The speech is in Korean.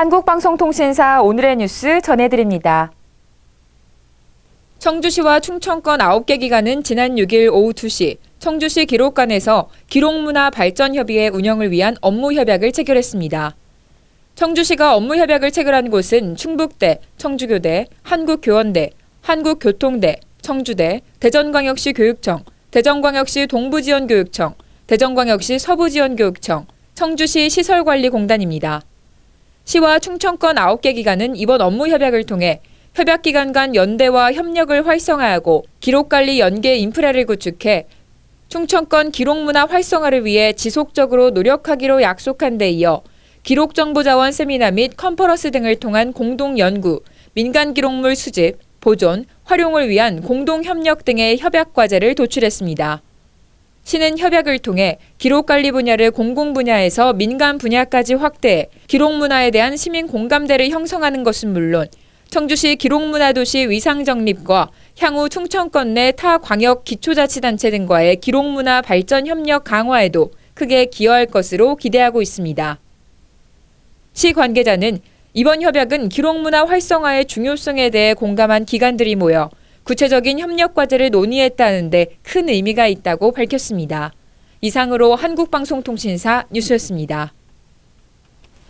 한국방송통신사 오늘의 뉴스 전해드립니다. 청주시와 충청권 9개 기관은 지난 6일 오후 2시 청주시 기록관에서 기록문화 발전협의회 운영을 위한 업무 협약을 체결했습니다. 청주시가 업무 협약을 체결한 곳은 충북대, 청주교대, 한국교원대, 한국교통대, 청주대, 대전광역시 교육청, 대전광역시 동부지원교육청, 대전광역시 서부지원교육청, 청주시 시설관리공단입니다. 시와 충청권 9개 기관은 이번 업무 협약을 통해 협약 기관 간 연대와 협력을 활성화하고 기록관리 연계 인프라를 구축해 충청권 기록문화 활성화를 위해 지속적으로 노력하기로 약속한 데 이어 기록정보자원 세미나 및 컨퍼런스 등을 통한 공동 연구, 민간 기록물 수집, 보존, 활용을 위한 공동 협력 등의 협약 과제를 도출했습니다. 시는 협약을 통해 기록 관리 분야를 공공 분야에서 민간 분야까지 확대해 기록 문화에 대한 시민 공감대를 형성하는 것은 물론 청주시 기록문화도시 위상 정립과 향후 충청권 내 타 광역 기초자치단체 등과의 기록문화 발전 협력 강화에도 크게 기여할 것으로 기대하고 있습니다. 시 관계자는 이번 협약은 기록문화 활성화의 중요성에 대해 공감한 기관들이 모여 구체적인 협력 과제를 논의했다는데 큰 의미가 있다고 밝혔습니다. 이상으로 한국방송통신사 뉴스였습니다.